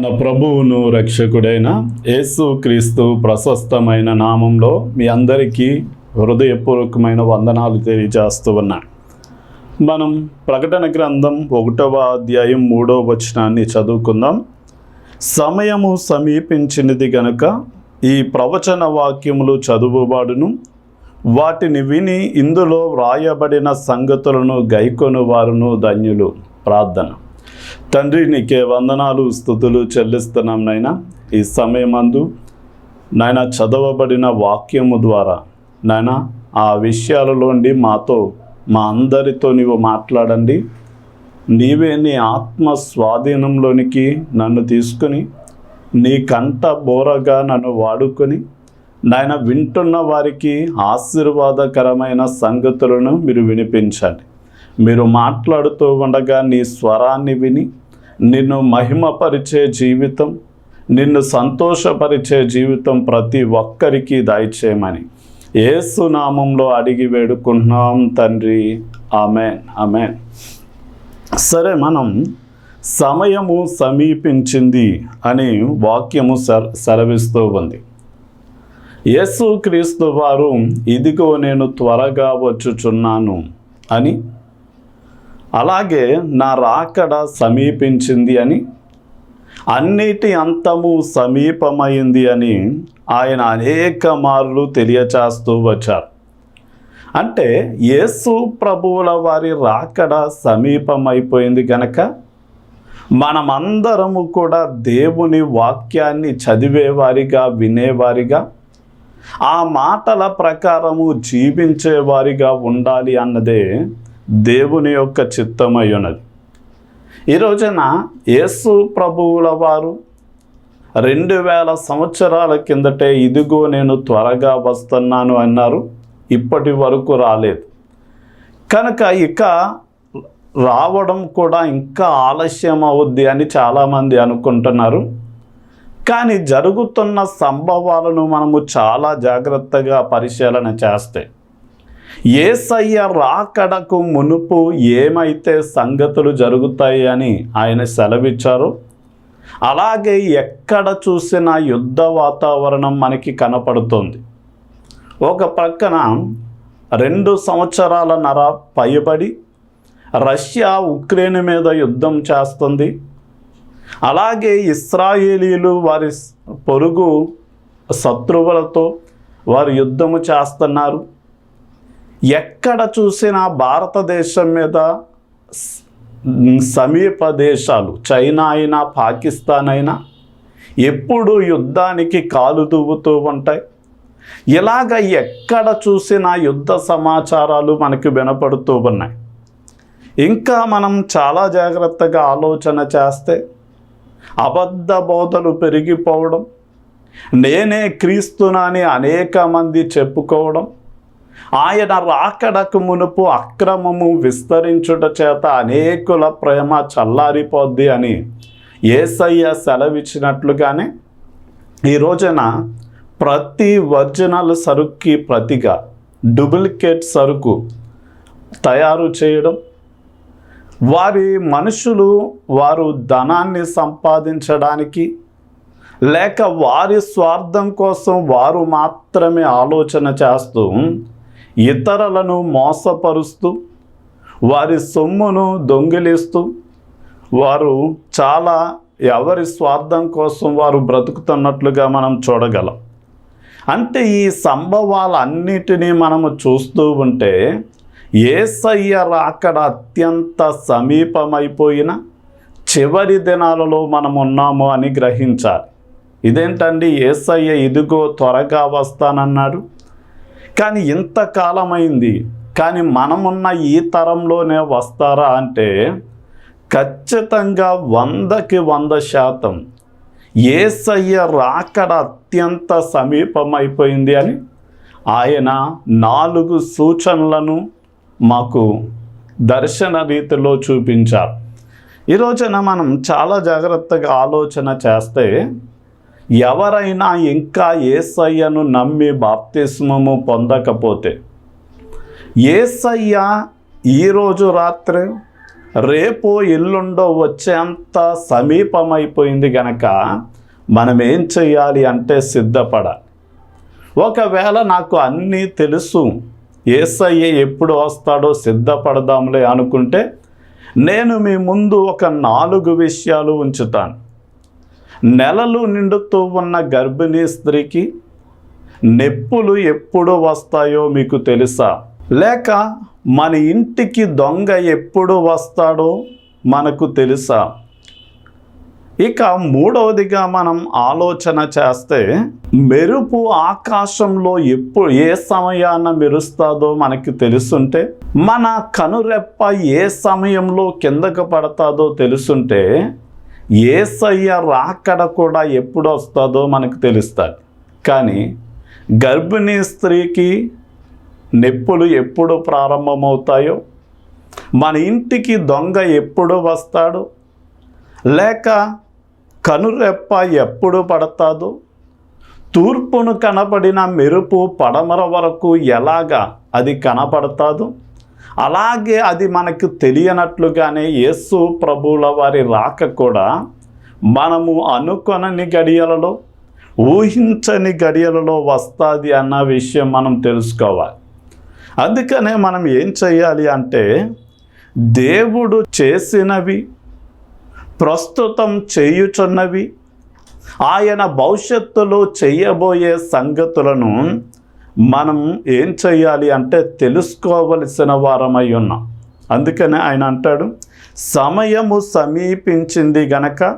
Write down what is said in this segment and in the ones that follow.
మన ప్రభువును రక్షకుడైన యేసు క్రీస్తు ప్రశస్తమైన నామంలో మీ అందరికీ హృదయపూర్వకమైన వందనాలు తెలియజేస్తూ ఉన్నా. మనం ప్రకటన గ్రంథం ఒకటవ అధ్యాయం మూడవ వచనాన్ని చదువుకుందాం. సమయము సమీపించినది గనుక ఈ ప్రవచన వాక్యములు చదువుబాడును వాటిని విని ఇందులో వ్రాయబడిన సంగతులను గైకొను వారును ధన్యులు. ప్రార్థన. తండ్రి నీకే వందనాలు స్థుతులు చెల్లిస్తున్నాం నాయన. ఈ సమయమందు నాయన చదవబడిన వాక్యము ద్వారా నాయన ఆ విషయాలలోండి మాతో మా అందరితో నీవు మాట్లాడండి. నీవే నీ ఆత్మ స్వాధీనంలోనికి నన్ను తీసుకుని నీ కంట బోరగా నన్ను వాడుకొని నాయన వింటున్న వారికి ఆశీర్వాదకరమైన సంగతులను మీరు వినిపించండి. మీరు మాట్లాడుతూ ఉండగా నీ స్వరాన్ని విని నిన్ను మహిమపరిచే జీవితం నిన్ను సంతోషపరిచే జీవితం ప్రతి ఒక్కరికి దయచేయమని ఏసు నామంలో అడిగి వేడుకుంటున్నాం తండ్రి. Amen amen. సరే మనం సమయము సమీపించింది అని వాక్యము సెలవిస్తూ ఉంది. యేసు క్రీస్తు వారు ఇదిగో నేను త్వరగా వచ్చుచున్నాను అని అలాగే నా రాకడ సమీపించింది అని అన్నిటి అంతము సమీపమైంది అని ఆయన అనేక మార్లు తెలియచేస్తూ వచ్చారు. అంటే యేసు ప్రభువుల వారి రాకడ సమీపమైపోయింది గనక మనమందరము కూడా దేవుని వాక్యాన్ని చదివేవారిగా వినేవారిగా ఆ మాటల ప్రకారము జీవించేవారిగా ఉండాలి అన్నదే దేవుని యొక్క చిత్తమై ఉన్నది ఈ రోజున యేసు ప్రభువుల వారు రెండు వేల సంవత్సరాల కిందటే ఇదిగో నేను త్వరగా వస్తున్నాను అన్నారు. ఇప్పటి వరకు రాలేదు. కనుక ఇక రావడం కూడా ఇంకా ఆలస్యం అవుద్ది అని చాలామంది అనుకుంటున్నారు. కానీ జరుగుతున్న సంభవాలను మనము చాలా జాగ్రత్తగా పరిశీలన చేస్తే ఏసయ్య రాకడకు మునుపు ఏమైతే సంగతులు జరుగుతాయి అని ఆయన సెలవిచ్చారు అలాగే ఎక్కడ చూసినా యుద్ధ వాతావరణం మనకి కనపడుతుంది. ఒక ప్రక్కన రెండు సంవత్సరాల నర పైబడి రష్యా ఉక్రెయిన్ మీద యుద్ధం చేస్తుంది. అలాగే ఇస్రాయేలీలు వారి పొరుగు శత్రువులతో వారు యుద్ధము చేస్తున్నారు. ఎక్కడ చూసినా భారతదేశం మీద సమీప దేశాలు చైనా అయినా పాకిస్తాన్ అయినా ఎప్పుడు యుద్ధానికి కాలు దువ్వుతూ ఉంటాయి. ఇలాగ ఎక్కడ చూసినా యుద్ధ సమాచారాలు మనకి వినపడుతూ ఉన్నాయి. ఇంకా మనం చాలా జాగ్రత్తగా ఆలోచన చేస్తే అబద్ధ బోధలు పెరిగిపోవడం నేనే క్రీస్తునని అనేక మంది చెప్పుకోవడం ఆయన రాకడకు మునుపు అక్రమము విస్తరించుట చేత అనేకుల ప్రేమ చల్లారిపోద్ది అని ఏసయ్య సెలవిచ్చినట్లుగానే ఈ రోజున ప్రతి ఒరిజినల్ సరుక్కి ప్రతిగా డూప్లికేట్ సరుకు తయారు చేయడం వారి మనుషులు వారు ధనాన్ని సంపాదించడానికి లేక వారి స్వార్థం కోసం వారు మాత్రమే ఆలోచన చేస్తూ ఇతరులను మోసపరుస్తూ వారి సొమ్మును దొంగిలిస్తూ వారు చాలా ఎవరి స్వార్థం కోసం వారు బ్రతుకుతున్నట్లుగా మనం చూడగలం. అంటే ఈ సంభవాలన్నిటినీ మనము చూస్తూ ఉంటే ఏసయ్య రాకడ అత్యంత సమీపమైపోయిన చివరి దినాలలో మనం ఉన్నాము అని గ్రహించాలి. ఇదేంటండి? ఏసయ్య ఇదిగో త్వరగా వస్తానన్నాడు. కానీ ఇంతకాలమైంది కానీ మనమున్న ఈ తరంలోనే వస్తారా అంటే ఖచ్చితంగా వందకి వంద శాతం ఏసయ్య రాకడ అత్యంత సమీపమైపోయింది అని ఆయన నాలుగు సూచనలను మాకు దర్శన రీతిలో చూపించారు. ఈ రోజున మనం చాలా జాగ్రత్తగా ఆలోచన చేస్తే ఎవరైనా ఇంకా ఏసయ్యను నమ్మి బాప్తిస్మము పొందకపోతే ఏసయ్య ఈరోజు రాత్రి రేపో ఎల్లుండో వచ్చేంత సమీపమైపోయింది గనక మనం ఏం చేయాలి అంటే సిద్ధపడాలి ఒకవేళ నాకు అన్నీ తెలుసు ఏసయ్య ఎప్పుడు వస్తాడో సిద్ధపడదాంలే అనుకుంటే నేను మీ ముందు ఒక నాలుగు విషయాలు ఉంచుతాను. నెలలు నిండుతూ ఉన్న గర్భిణీ స్త్రీకి నొప్పులు ఎప్పుడు వస్తాయో మీకు తెలుసా? లేక మన ఇంటికి దొంగ ఎప్పుడు వస్తాడో మనకు తెలుసా? ఇక మూడవదిగా మనం ఆలోచన చేస్తే మెరుపు ఆకాశంలో ఎప్పుడు ఏ సమయాన మెరుస్తాదో మనకి తెలుసుంటే మన కనురెప్ప ఏ సమయంలో కిందకు పడతాదో తెలుసుంటే ఏసయ్య రాకడ కూడా ఎప్పుడు వస్తుందో మనకు తెలుస్తుంది. కానీ గర్భిణీ స్త్రీకి నొప్పులు ఎప్పుడు ప్రారంభమవుతాయో మన ఇంటికి దొంగ ఎప్పుడు వస్తాడు లేక కనురెప్ప ఎప్పుడు పడతాదో తూర్పును కనబడిన మెరుపు పడమర వరకు ఎలాగా అది కనపడతాదో అలాగే అది మనకు తెలియనట్లుగానే యేసు ప్రభువుల వారి రాక కూడా మనము అనుకొనని గడియలలో ఊహించని గడియలలో వస్తుంది అన్న విషయం మనం తెలుసుకోవాలి. అందుకనే మనం ఏం చేయాలి అంటే దేవుడు చేసినవి ప్రస్తుతం చేయుచున్నవి ఆయన భవిష్యత్తులో చేయబోయే సంగతులను మనం ఏం చేయాలి అంటే తెలుసుకోవలసిన వారమై ఉన్నాం. అందుకనే ఆయన అంటాడు సమయము సమీపించింది గనక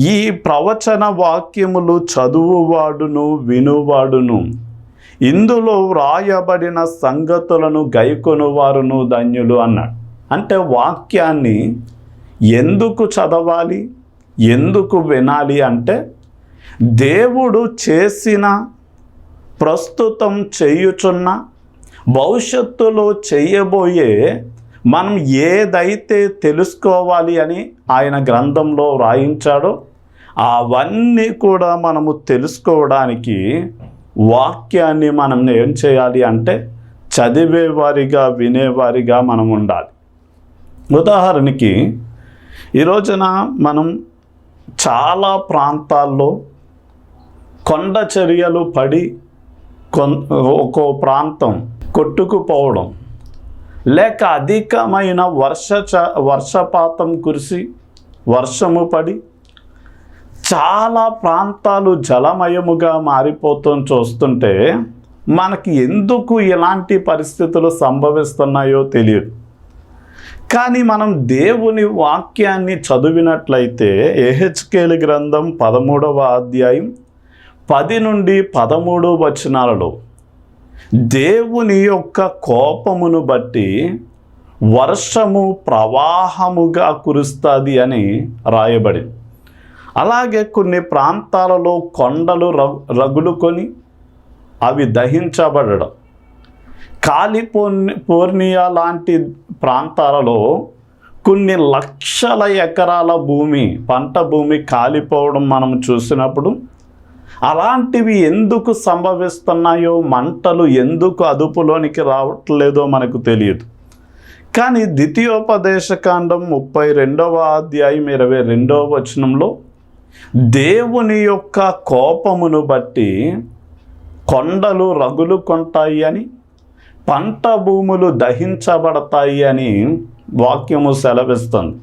ఈ ప్రవచన వాక్యములు చదువువాడును వినువాడును. ఇందులో వ్రాయబడిన సంగతులను గైకొనువారును ధన్యులు అన్నాడు. అంటే వాక్యాన్ని ఎందుకు చదవాలి ఎందుకు వినాలి అంటే దేవుడు చేసిన ప్రస్తుతం చేయుచున్న భవిష్యత్తులో చేయబోయే మనం ఏదైతే తెలుసుకోవాలి అని ఆయన గ్రంథంలో వ్రాయించాడో అవన్నీ కూడా మనము తెలుసుకోవడానికి వాక్యాన్ని మనం ఏం చేయాలి అంటే చదివేవారిగా వినేవారిగా మనం ఉండాలి. ఉదాహరణకి ఈ రోజున మనం చాలా ప్రాంతాల్లో కొండ చర్యలు పడి ఒక్కో ప్రాంతం కొట్టుకుపోవడం. లేక అధికమైన వర్ష చ- వర్షపాతం కురిసి వర్షము పడి చాలా ప్రాంతాలు జలమయముగా మారిపోతాం చూస్తుంటే మనకి ఎందుకు ఇలాంటి పరిస్థితులు సంభవిస్తున్నాయో తెలియదు. కానీ మనం దేవుని వాక్యాన్ని చదివినట్లయితే ఏహెచ్కేలు గ్రంథం పదమూడవ అధ్యాయం పది నుండి పదమూడు వచనాలలో దేవుని యొక్క కోపమును బట్టి వర్షము ప్రవాహముగా కురుస్తుంది అని రాయబడింది అలాగే కొన్ని ప్రాంతాలలో కొండలు రగులుకొని అవి దహించబడడం. కాలిపోర్ని పోర్నియా లాంటి ప్రాంతాలలో కొన్ని లక్షల ఎకరాల భూమి పంట భూమి కాలిపోవడం మనం చూసినప్పుడు అలాంటివి ఎందుకు సంభవిస్తున్నాయో మంటలు ఎందుకు అదుపులోనికి రావట్లేదో మనకు తెలియదు. కానీ ద్వితీయోపదేశకాండం ముప్పై రెండవ అధ్యాయం ఇరవై రెండవ వచనంలో దేవుని యొక్క కోపమును బట్టి కొండలు రగులు కొంటాయి అని పంట భూములు దహించబడతాయి అని వాక్యము సెలవిస్తుంది.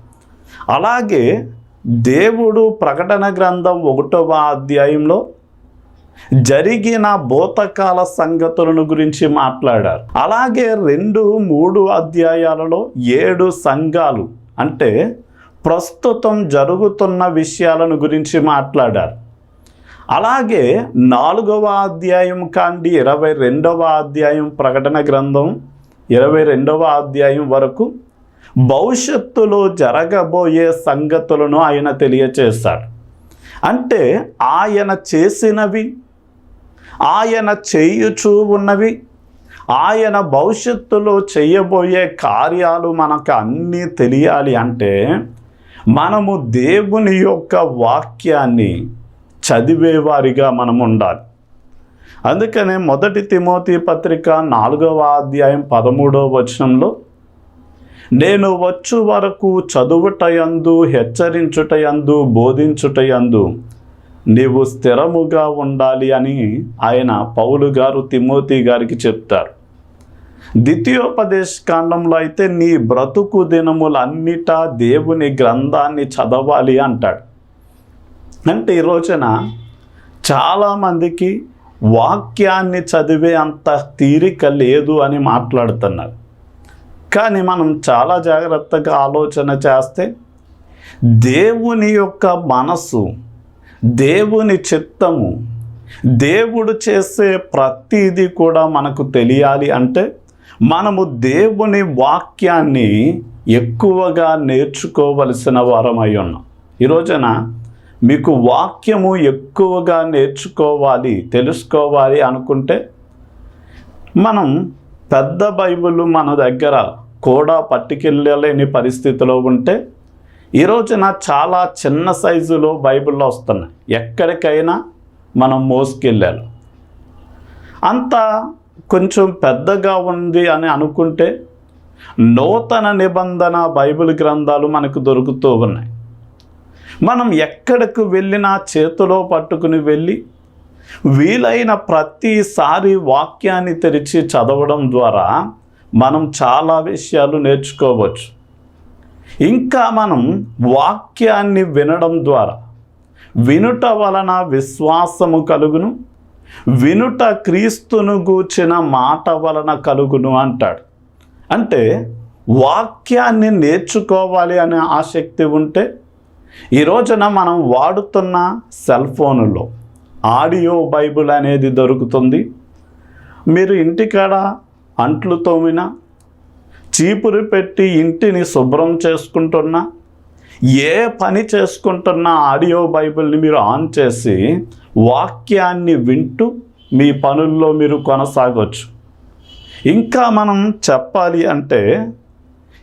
అలాగే దేవుడు ప్రకటన గ్రంథం ఒకటవ అధ్యాయంలో జరిగిన భూతకాల సంగతులను గురించి మాట్లాడారు. అలాగే రెండు మూడు అధ్యాయాలలో ఏడు సంఘాలు అంటే ప్రస్తుతం జరుగుతున్న విషయాలను గురించి మాట్లాడారు. అలాగే నాలుగవ అధ్యాయం కాండి ఇరవై రెండవ అధ్యాయం ప్రకటన గ్రంథం ఇరవై రెండవ అధ్యాయం వరకు భవిష్యత్తులో జరగబోయే సంగతులను ఆయన తెలియచేశాడు. అంటే ఆయన చేసినవి ఆయన చేయుచూ ఉన్నవి. ఆయన భవిష్యత్తులో చేయబోయే కార్యాలు మనకు అన్నీ తెలియాలి అంటే మనము దేవుని యొక్క వాక్యాన్ని చదివేవారిగా మనం ఉండాలి. అందుకనే మొదటి తిమోతి పత్రిక నాలుగవ అధ్యాయం పదమూడవ వచనంలో నేను వచ్చు వరకు చదువుటయందు హెచ్చరించుటయందు బోధించుటయందు నీవు స్థిరముగా ఉండాలి అని ఆయన పౌలు గారు తిమోతి గారికి చెప్తారు. ద్వితీయోపదేశ కాండంలో అయితే నీ బ్రతుకు దినములన్నిటా దేవుని గ్రంథాన్ని చదవాలి అంటాడు. అంటే ఈ రోజున చాలామందికి వాక్యాన్ని చదివే అంత తీరిక లేదు అని మాట్లాడుతున్నారు. కానీ మనం చాలా జాగ్రత్తగా ఆలోచన చేస్తే దేవుని యొక్క మనసు దేవుని చిత్తము దేవుడు చేసే ప్రతిదీ కూడా మనకు తెలియాలి అంటే మనము దేవుని వాక్యాన్ని ఎక్కువగా నేర్చుకోవలసిన వారమై ఉన్నాం. ఈ రోజున మీకు వాక్యము ఎక్కువగా నేర్చుకోవాలి తెలుసుకోవాలి అనుకుంటే మనం పెద్ద బైబిల్ మన దగ్గర కూడా పట్టుకెళ్ళలేని పరిస్థితిలో ఉంటే ఈ రోజున చాలా చిన్న సైజులో బైబిల్లో వస్తున్నాయి. ఎక్కడికైనా మనం మోసుకెళ్ళాలి. అంత కొంచెం పెద్దగా ఉంది అని అనుకుంటే నూతన నిబంధన బైబిల్ గ్రంథాలు మనకు దొరుకుతూ ఉన్నాయి. మనం ఎక్కడికి వెళ్ళినా చేతిలో పట్టుకుని వెళ్ళి వీలైన ప్రతిసారి వాక్యాన్ని తెరిచి చదవడం ద్వారా మనం చాలా విషయాలు నేర్చుకోవచ్చు. ఇంకా మనం వాక్యాన్ని వినడం ద్వారా వినుట వలన విశ్వాసము కలుగును. వినుట క్రీస్తును గూర్చిన మాట వలన కలుగును అంటాడు. అంటే వాక్యాన్ని నేర్చుకోవాలి అనే ఆసక్తి ఉంటే ఈ రోజున మనం వాడుతున్న సెల్ ఫోనులో ఆడియో బైబిల్ అనేది దొరుకుతుంది. మీరు ఇంటికాడ అంట్లు తోమినా చీపురు పెట్టి ఇంటిని శుభ్రం చేసుకుంటున్నా ఏ పని చేసుకుంటున్న ఆడియో బైబిల్ని మీరు ఆన్ చేసి వాక్యాన్ని వింటూ మీ పనుల్లో మీరు కొనసాగవచ్చు ఇంకా మనం చెప్పాలి అంటే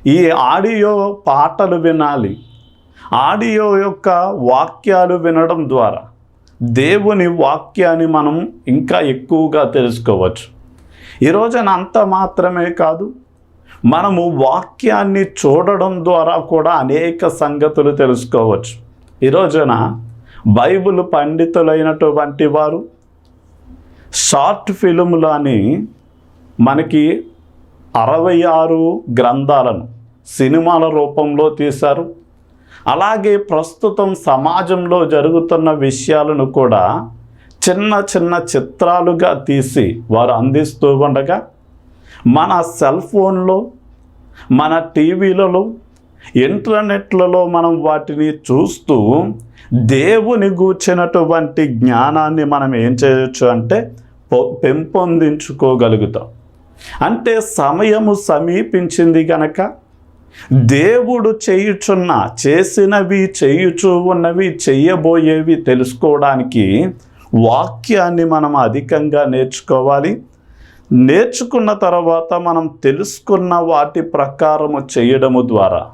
ఈ ఆడియో పాటలు వినాలి. ఆడియో యొక్క వాక్యాలు వినడం ద్వారా దేవుని వాక్యాన్ని మనం ఇంకా ఎక్కువగా తెలుసుకోవచ్చు. ఈ రోజున అంత మాత్రమే కాదు మనము వాక్యాన్ని చూడడం ద్వారా కూడా అనేక సంగతులు తెలుసుకోవచ్చు. ఈ రోజున బైబిల్ పండితులైనటువంటి వారు షార్ట్ ఫిలింలని మనకి అరవై ఆరు గ్రంథాలను సినిమాల రూపంలో తీశారు. అలాగే ప్రస్తుతం సమాజంలో జరుగుతున్న విషయాలను కూడా చిన్న చిన్న చిత్రాలుగా తీసి వారు అందిస్తూ ఉండగా మన సెల్ ఫోన్లో మన టీవీలలో ఇంటర్నెట్లలో మనం వాటిని చూస్తూ దేవుని గూర్చినటువంటి జ్ఞానాన్ని మనం ఏం చేయొచ్చు అంటే పొ- పెంపొందించుకోగలుగుతాం. అంటే సమయము సమీపించింది గనక దేవుడు చేయుచున్న చేసినవి చేయుచు ఉన్నవి చెయ్యబోయేవి తెలుసుకోవడానికి వాక్యాన్ని మనం అధికంగా నేర్చుకోవాలి. నేర్చుకున్న తర్వాత మనం తెలుసుకున్న వాటి ప్రకారము చేయడము ద్వారా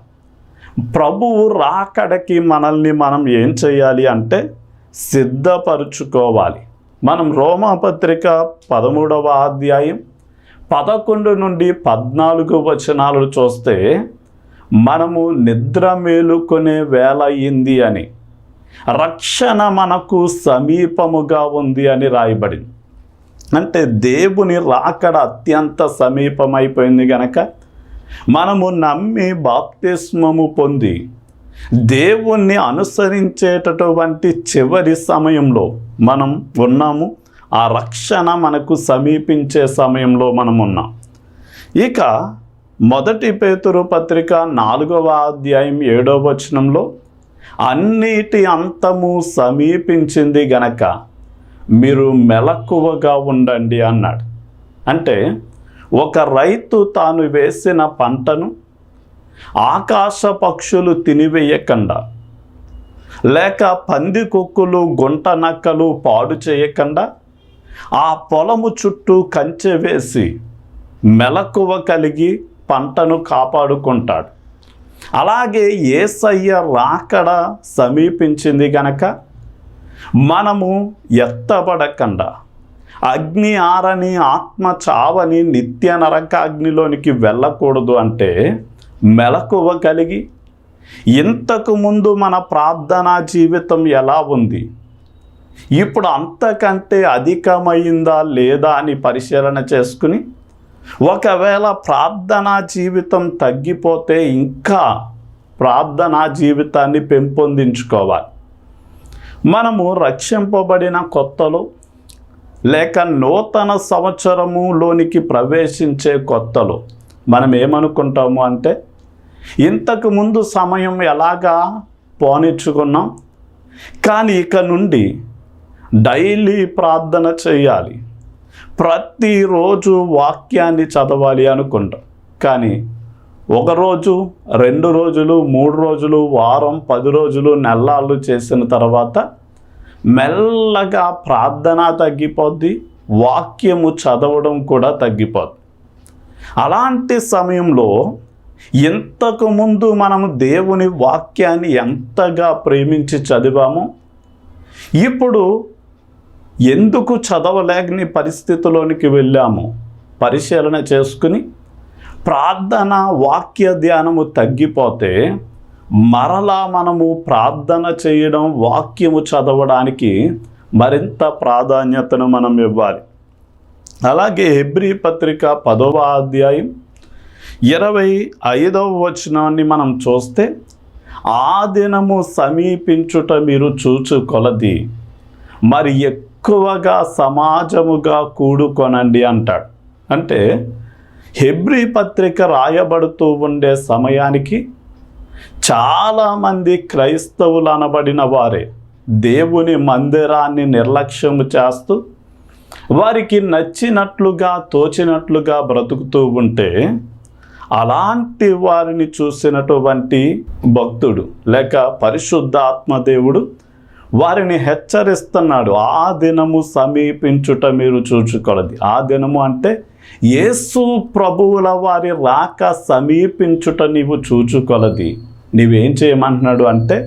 ప్రభువు రాకడకి మనల్ని మనం ఏం చేయాలి అంటే సిద్ధపరుచుకోవాలి. మనం రోమాపత్రిక పదమూడవ అధ్యాయం పదకొండు నుండి పద్నాలుగు వచనాలు చూస్తే మనము నిద్ర మేలుకునే వేళ అయింది అని రక్షణ మనకు సమీపముగా ఉంది అని రాయబడింది. అంటే దేవుని రాకడ అత్యంత సమీపమైపోయింది గనక మనము నమ్మి బాప్తిస్మము పొంది దేవుణ్ణి అనుసరించేటటువంటి చివరి సమయంలో మనం ఉన్నాము. ఆ రక్షణ మనకు సమీపించే సమయంలో మనం ఉన్నాం. ఇక మొదటి పేతురు పత్రిక నాలుగవ అధ్యాయం ఏడవ వచనంలో అన్నిటి అంతము సమీపించింది గనక మీరు మెలకువగా ఉండండి అన్నాడు. అంటే ఒక రైతు తాను వేసిన పంటను ఆకాశ పక్షులు తినివేయకుండా లేక పందికొక్కులు గుంట నక్కలు పాడు చేయకుండా ఆ పొలము చుట్టూ కంచె వేసి మెలకువ కలిగి పంటను కాపాడుకుంటాడు. అలాగే ఏసయ్య రాకడ సమీపించింది గనక మనము ఎత్తబడకుండా. అగ్ని ఆరని ఆత్మ చావని నిత్య నరకాగ్నిలోనికి వెళ్ళకూడదు అంటే మెలకువ కలిగి ఇంతకు ముందు మన ప్రార్థనా జీవితం ఎలా ఉంది? ఇప్పుడు అంతకంటే అధికమైందా లేదా అని పరిశీలన చేసుకుని ఒకవేళ ప్రార్థనా జీవితం తగ్గిపోతే ఇంకా ప్రార్థనా జీవితాన్ని పెంపొందించుకోవాలి. మనము రక్షింపబడిన కొత్తలో లేక నూతన సంవత్సరములోనికి ప్రవేశించే కొత్తలో మనం ఏమనుకుంటాము అంటే ఇంతకు ముందు సమయం ఎలాగా పోనిచ్చుకున్నాం? కానీ ఇక నుండి డైలీ ప్రార్థన చేయాలి. ప్రతిరోజు వాక్యాన్ని చదవాలి అనుకుంటాం. కానీ ఒక రోజు రెండు రోజులు మూడు రోజులు వారం పది రోజులు నెలలు చేసిన తర్వాత మెల్లగా ప్రార్థన తగ్గిపోద్ది వాక్యము చదవడం కూడా తగ్గిపోద్ది. అలాంటి సమయంలో ఇంతకు ముందు మనము దేవుని వాక్యాన్ని ఎంతగా ప్రేమించి చదివామో ఇప్పుడు ఎందుకు చదవలేని పరిస్థితిలోనికి వెళ్ళాము పరిశీలన చేసుకుని ప్రార్థన వాక్య ధ్యానము తగ్గిపోతే మరలా మనము ప్రార్థన చేయడం వాక్యము చదవడానికి మరింత ప్రాధాన్యతను మనం ఇవ్వాలి. అలాగే హెబ్రీ పత్రిక పదవ అధ్యాయం ఇరవై ఐదవ వచనాన్ని మనం చూస్తే ఆ దినము సమీపించుట మీరు చూచు కొలది మరి ఎక్కువగా సమాజముగా కూడుకొనండి అంటాడు. అంటే హెబ్రీ పత్రిక రాయబడుతూ ఉండే సమయానికి చాలామంది క్రైస్తవులు అనబడిన వారే దేవుని మందిరాన్ని నిర్లక్ష్యం చేస్తూ వారికి నచ్చినట్లుగా తోచినట్లుగా బ్రతుకుతూ ఉంటే అలాంటి వారిని చూసినటువంటి భక్తుడు లేక పరిశుద్ధాత్మ దేవుడు వారిని హెచ్చరిస్తున్నాడు. ఆ దినము సమీపించుట మీరు చూచుకొలది. ఆ దినము అంటే యేసు ప్రభువుల వారి రాక సమీపించుట నీవు చూచుకొలది. నీవేం చేయమంటున్నాడు అంటే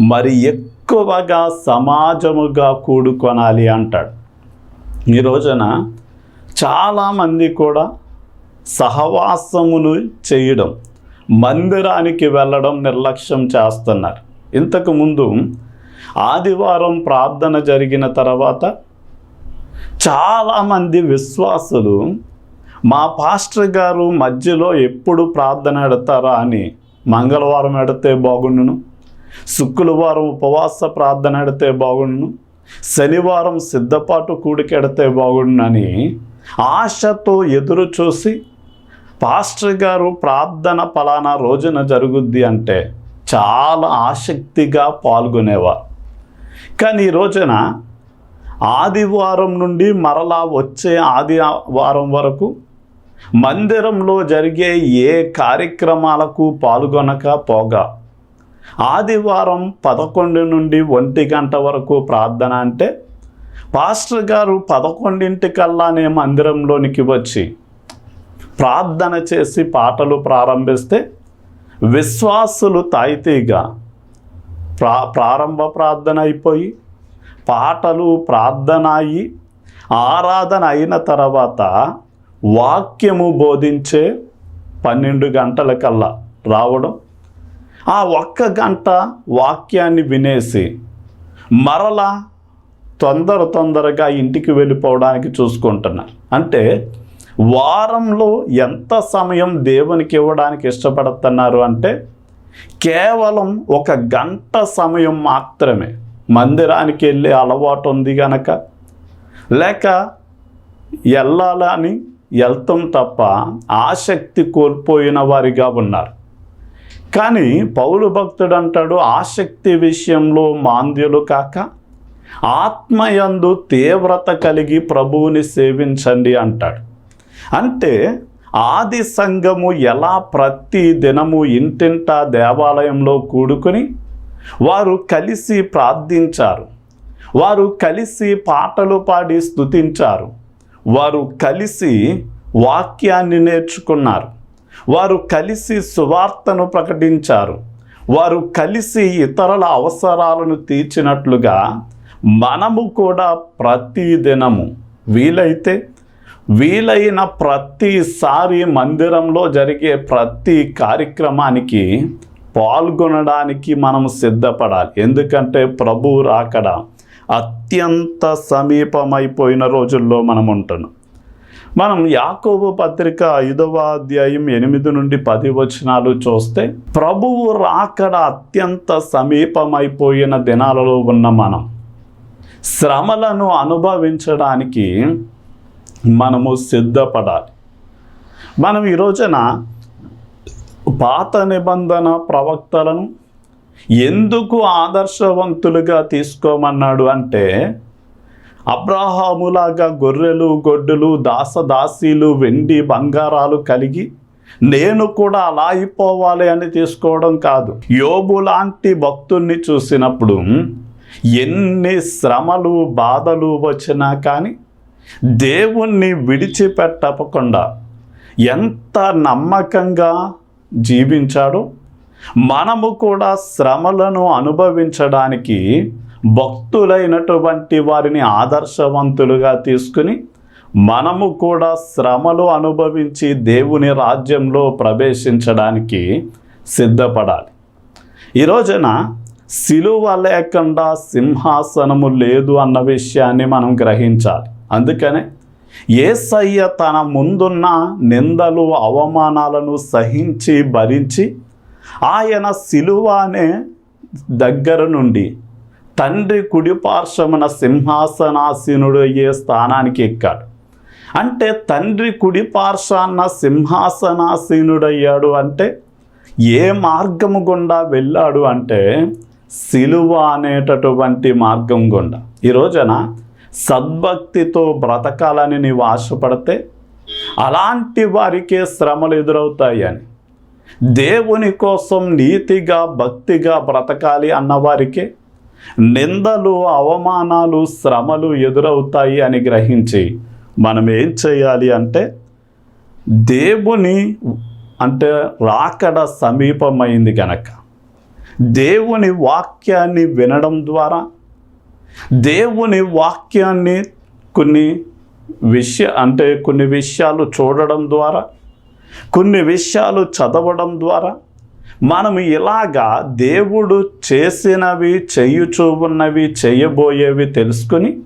మరి ఎక్కువగా సమాజముగా కూడుకొనాలి అంటాడు. ఈ రోజున చాలామంది కూడా సహవాసమును చేయడం మందిరానికి వెళ్ళడం నిర్లక్ష్యం చేస్తున్నారు. ఇంతకుముందు ఆదివారం ప్రార్థన జరిగిన తర్వాత చాలామంది విశ్వాసులు మా పాస్టర్ గారు మధ్యలో ఎప్పుడు ప్రార్థన ఎడతారా అని మంగళవారం ఎడితే బాగుండును శుక్రవారం ఉపవాస ప్రార్థన ఎడితే బాగుండును శనివారం సిద్ధపాటు కూడికెడితే బాగుండునని ఆశతో ఎదురు చూసి పాస్టర్ గారు ప్రార్థన పలానా రోజున జరుగుద్ది అంటే చాలా ఆసక్తిగా పాల్గొనేవారు. కానీ ఈ రోజున ఆదివారం నుండి మరలా వచ్చే ఆదివారం వరకు మందిరంలో జరిగే ఏ కార్యక్రమాలకు పాల్గొనక పోగా ఆదివారం పదకొండు నుండి ఒంటి గంట వరకు ప్రార్థన అంటే పాస్టర్ గారు పదకొండింటికల్లానే మందిరంలోనికి వచ్చి ప్రార్థన చేసి పాటలు ప్రారంభిస్తే విశ్వాసులు తాయితీగా ప్రా ప్రారంభ ప్రార్థన అయిపోయి పాటలు ప్రార్థన అయి ఆరాధన అయిన తర్వాత వాక్యము బోధించే పన్నెండు గంటలకల్లా రావడం ఆ ఒక్క గంట వాక్యాన్ని వినేసి మరలా తొందర తొందరగా ఇంటికి వెళ్ళిపోవడానికి చూసుకుంటున్నారు అంటే వారంలో ఎంత సమయం దేవునికి ఇవ్వడానికి ఇష్టపడుతున్నారు అంటే కేవలం ఒక గంట సమయం మాత్రమే. మందిరానికి వెళ్ళే అలవాటు ఉంది గనక లేక వెళ్ళాలని వెళ్తాం తప్ప ఆసక్తి కోల్పోయిన వారిగా ఉన్నారు. కానీ పౌలు భక్తుడు అంటాడు ఆసక్తి విషయంలో మాంద్యులు కాక ఆత్మయందు తీవ్రత కలిగి ప్రభువుని సేవించండి అంటాడు. అంటే ఆది సంఘము ఎలా ప్రతి దినము ఇంటింట దేవాలయంలో కూడుకొని వారు కలిసి ప్రార్థించారు వారు కలిసి పాటలు పాడి స్తుతించారు వారు కలిసి వాక్యాన్ని నేర్చుకున్నారు. వారు కలిసి సువార్తను ప్రకటించారు. వారు కలిసి ఇతరుల అవసరాలను తీర్చినట్లుగా మనము కూడా ప్రతి దినము వీలైతే వీలైన ప్రతిసారి మందిరంలో జరిగే ప్రతి కార్యక్రమానికి పాల్గొనడానికి మనం సిద్ధపడాలి. ఎందుకంటే ప్రభు రాకడా అత్యంత సమీపమైపోయిన రోజుల్లో మనం ఉంటున్నాం మనం యాకోబు పత్రిక ఐదవ అధ్యాయం ఎనిమిది నుండి పది వచనాలు చూస్తే ప్రభువు రాకడ అత్యంత సమీపమైపోయిన దినాలలో ఉన్న మనం. శ్రమలను అనుభవించడానికి మనము సిద్ధపడాలి. మనం ఈ రోజున పాత నిబంధన ప్రవక్తలను ఎందుకు ఆదర్శవంతులుగా తీసుకోమన్నాడు అంటే అబ్రాహాములాగా గొర్రెలు గొడ్డులు దాసదాసీలు వెండి బంగారాలు కలిగి నేను కూడా అలా అయిపోవాలి అని తీసుకోవడం కాదు. యోబు లాంటి భక్తుల్ని చూసినప్పుడు ఎన్ని శ్రమలు బాధలు వచ్చినా కానీ దేవుణ్ణి విడిచిపెట్టకుండా ఎంత నమ్మకంగా జీవించాడో మనము కూడా శ్రమలను అనుభవించడానికి భక్తులైనటువంటి వారిని ఆదర్శవంతులుగా తీసుకుని మనము కూడా శ్రమలు అనుభవించి దేవుని రాజ్యంలో ప్రవేశించడానికి సిద్ధపడాలి. ఈ రోజున సిలువ లేకుండా సింహాసనము లేదు అన్న విషయాన్ని మనం గ్రహించాలి. అందుకనే ఏసయ్య తన ముందున్న నిందలు అవమానాలను సహించి భరించి ఆయన సిలువ అనే దగ్గర నుండి తండ్రి కుడి పార్శ్వమున సింహాసనాసీనుడు అయ్యే స్థానానికి ఎక్కాడు. అంటే తండ్రి కుడి పార్శ్వాన్న సింహాసనాసీనుడయ్యాడు అంటే ఏ మార్గము గుండా వెళ్ళాడు అంటే సిలువ అనేటటువంటి మార్గం గుండా. ఈ రోజున సద్భక్తితో బ్రతకాలని నీవు ఆశపడితే అలాంటి వారికే శ్రమలు ఎదురవుతాయి అని. దేవుని కోసం నీతిగా భక్తిగా బ్రతకాలి అన్నవారికే నిందలు అవమానాలు శ్రమలు ఎదురవుతాయి అని గ్రహించి మనం ఏం చేయాలి అంటే దేవుని అంటే రాకడ సమీపమైంది గనక దేవుని వాక్యాన్ని వినడం ద్వారా దేవుని వాక్యాన్ని కొన్ని విషయ అంటే కొన్ని విషయాలు చూడడం ద్వారా కొన్ని విషయాలు చదవడం ద్వారా మనం ఇలాగా దేవుడు చేసినవి చేయుచూ ఉన్నవి చేయబోయేవి తెలుసుకుని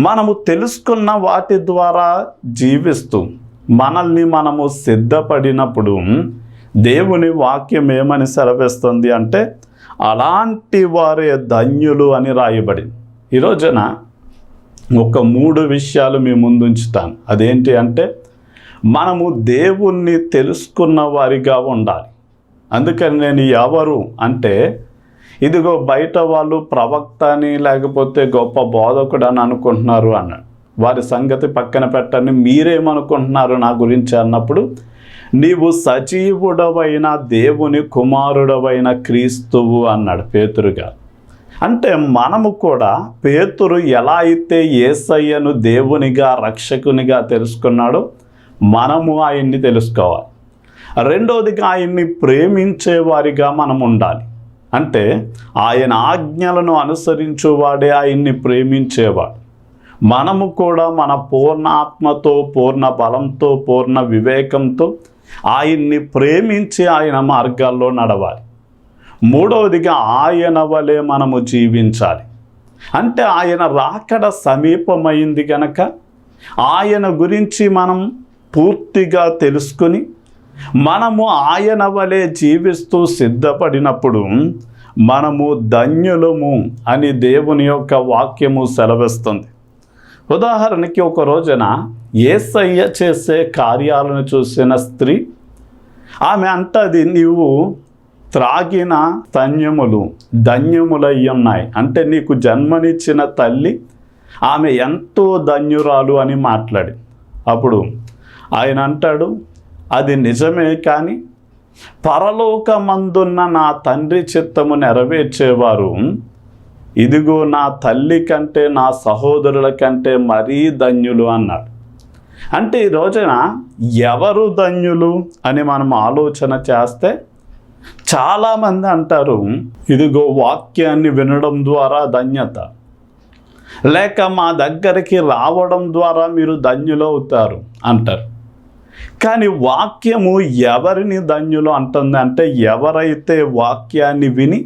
మనము తెలుసుకున్న వాటి ద్వారా జీవిస్తూ మనల్ని మనము సిద్ధపడినప్పుడు దేవుని వాక్యం ఏమని సెలవిస్తుంది అంటే అలాంటి వారే ధన్యులు అని రాయబడింది. ఈరోజున ఒక మూడు విషయాలు మీ ముందుంచుతాను అదేంటి అంటే మనము దేవుణ్ణి తెలుసుకున్న వారిగా ఉండాలి. అందుకని నేను ఎవరు అంటే ఇదిగో బయట వాళ్ళు ప్రవక్త అని లేకపోతే గొప్ప బోధకుడు అని అనుకుంటున్నారు అన్నాడు. వారి సంగతి పక్కన పెట్టని మీరేమనుకుంటున్నారు నా గురించి అన్నప్పుడు నీవు సజీవుడవైన దేవుని కుమారుడవైన క్రీస్తువు అన్నాడు పేతురుగా అంటే మనము కూడా పేతురు ఎలా అయితే ఏసయ్యను దేవునిగా రక్షకునిగా తెలుసుకున్నాడో మనము ఆయన్ని తెలుసుకోవాలి. రెండవదిగా ఆయన్ని ప్రేమించే వారిగా మనం ఉండాలి. అంటే ఆయన ఆజ్ఞలను అనుసరించేవాడే ఆయన్ని ప్రేమించేవాడు. మనము కూడా మన పూర్ణ ఆత్మతో పూర్ణ బలంతో పూర్ణ వివేకంతో ఆయన్ని ప్రేమించి ఆయన మార్గాల్లో నడవాలి. మూడవదిగా ఆయన వలె మనము జీవించాలి. అంటే ఆయన రాకడ సమీపమైంది కనుక ఆయన గురించి మనం పూర్తిగా తెలుసుకుని మనము ఆయన వలె జీవిస్తూ సిద్ధపడినప్పుడు మనము ధన్యులము అని దేవుని యొక్క వాక్యము సెలవిస్తుంది. ఉదాహరణకి ఒక రోజున ఏసయ్య చేసే కార్యాలను చూసిన స్త్రీ ఆమె అంటది నీవు త్రాగిన ధన్యములు ధన్యములై ఉన్నాయి అంటే నీకు జన్మనిచ్చిన తల్లి ఆమె ఎంతో ధన్యురాలు అని మాట్లాడి అప్పుడు ఆయన అంటాడు అది నిజమే కానీ పరలోకమందున్న నా తండ్రి చిత్తము నెరవేర్చేవారు. ఇదిగో నా తల్లి కంటే నా సహోదరుల కంటే మరీ ధన్యులు అన్నాడు. అంటే ఈ రోజున ఎవరు ధన్యులు అని మనం ఆలోచన చేస్తే చాలామంది అంటారు ఇదిగో వాక్యాన్ని వినడం ద్వారా ధన్యత. లేక మా దగ్గరికి రావడం ద్వారా మీరు ధన్యులు అవుతారు అంటారు. కానీ వాక్యము ఎవరిని ధన్యులు అంటుంది అంటే ఎవరైతే వాక్యాన్ని విని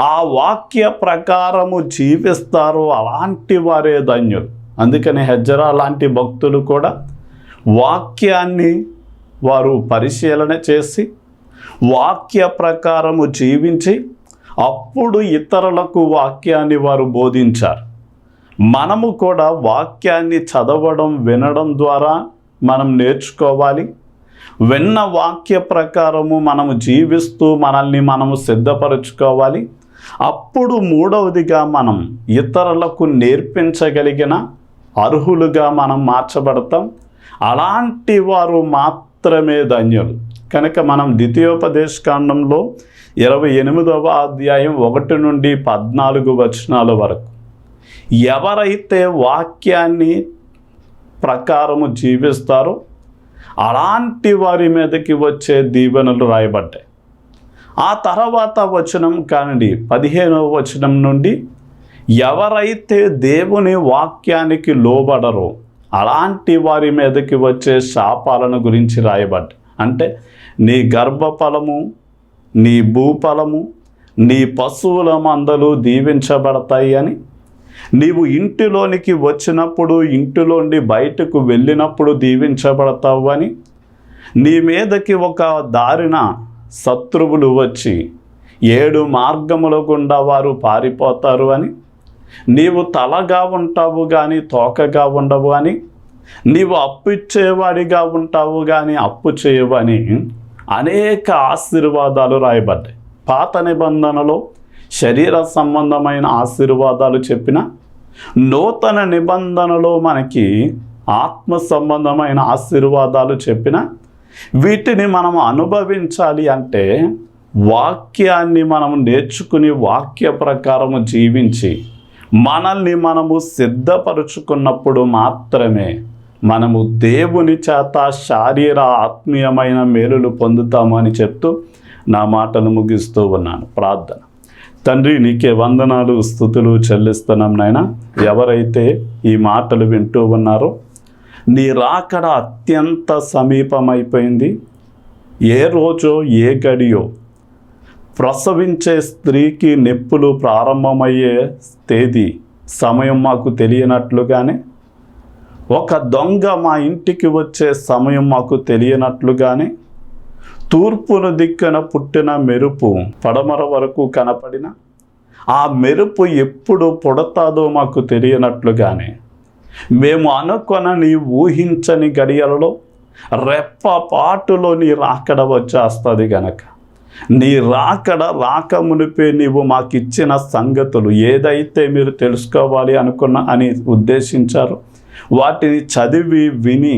ఆ వాక్య ప్రకారము జీవిస్తారో అలాంటి వారే ధన్యులు. అందుకని హెజ్జరా లాంటి భక్తులు కూడా వాక్యాన్ని వారు పరిశీలన చేసి వాక్య ప్రకారము జీవించి అప్పుడు ఇతరులకు వాక్యాన్ని వారు బోధించారు. మనము కూడా వాక్యాన్ని చదవడం వినడం ద్వారా మనం నేర్చుకోవాలి. విన్న వాక్య ప్రకారము మనము జీవిస్తూ మనల్ని మనము సిద్ధపరచుకోవాలి. అప్పుడు మూడవదిగా మనం ఇతరులకు నేర్పించగలిగిన అర్హులుగా మనం మార్చబడతాం. అలాంటి వారు మాత్రమే ధన్యులు. కనుక మనం ద్వితీయోపదేశకాండంలో ఇరవై ఎనిమిదవ అధ్యాయం ఒకటి నుండి పద్నాలుగు వచనాల వరకు ఎవరైతే వాక్యాన్ని ప్రకారము జీవిస్తారో. అలాంటి వారి మీదకి వచ్చే దీవెనలు రాయబడ్డాయి. ఆ తర్వాత వచనం కానిది పదిహేనవ వచనం నుండి ఎవరైతే దేవుని వాక్యానికి లోబడరో అలాంటి వారి మీదకి వచ్చే శాపాలను గురించి రాయబడ్డాయి. అంటే నీ గర్భఫలము నీ భూఫలము నీ పశువుల మందలు దీవించబడతాయి అని నీవు ఇంటిలోనికి వచ్చినప్పుడు ఇంటిలోండి బయటకు వెళ్ళినప్పుడు దీవించబడతావు అని? నీ మీదకి ఒక దారిన శత్రువులు వచ్చి ఏడు మార్గముల గుండా వారు పారిపోతారు అని? నీవు తలగా ఉంటావు కానీ తోకగా ఉండవు అని? నీవు అప్పు ఇచ్చేవాడిగా ఉంటావు కానీ అప్పు చేయవని? అనేక ఆశీర్వాదాలు రాయబడ్డాయి. పాత నిబంధనలో శరీర సంబంధమైన ఆశీర్వాదాలు చెప్పిన నూతన నిబంధనలో మనకి ఆత్మ సంబంధమైన ఆశీర్వాదాలు చెప్పిన వీటిని మనం అనుభవించాలి అంటే వాక్యాన్ని మనం నేర్చుకుని వాక్య ప్రకారము జీవించి మనల్ని మనము సిద్ధపరుచుకున్నప్పుడు మాత్రమే మనము దేవుని చేత శారీర ఆత్మీయమైన మేలులు పొందుతామని చెప్తూ నా మాటను ముగిస్తూ ఉన్నాను. ప్రార్థన. తండ్రి నీకే వందనాలు స్థుతులు చెల్లిస్తున్నాం నాయన. ఎవరైతే ఈ మాటలు వింటూ ఉన్నారో నీ రాకడ అత్యంత సమీపమైపోయింది. ఏ రోజో ఏ గడియో ప్రసవించే స్త్రీకి నొప్పులు ప్రారంభమయ్యే తేదీ సమయం మాకు తెలియనట్లుగానే ఒక దొంగ మా ఇంటికి వచ్చే సమయం మాకు తెలియనట్లుగానే తూర్పును దిక్కున పుట్టిన మెరుపు పడమర వరకు కనపడిన ఆ మెరుపు ఎప్పుడు పుడతాదో మాకు తెలియనట్లుగానే. మేము అనుకొనని ఊహించని గడియలలో రెప్పపాటులో నీ రాకడ వచ్చేస్తుంది గనక. నీ రాకడ రాక మునిపే నీవు మాకు ఇచ్చిన సంగతులు ఏదైతే మీరు తెలుసుకోవాలి అనుకున్న అని ఉద్దేశించారో వాటిని చదివి విని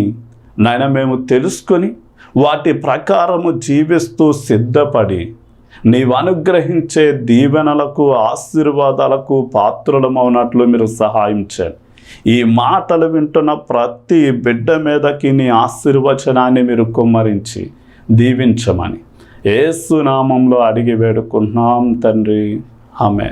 నాయన మేము తెలుసుకొని వాటి ప్రకారము జీవిస్తూ సిద్ధపడి నీవు అనుగ్రహించే దీవెనలకు ఆశీర్వాదాలకు పాత్రులమవునట్లు మీరు సహాయం చేయండి. ఈ మాటలు వింటున్న ప్రతి బిడ్డ మీదకి నీ ఆశీర్వచనాన్ని మీరు కుమ్మరించి దీవించమని. ఏసునామంలో అడిగి వేడుకుంటున్నాం తండ్రి. ఆమె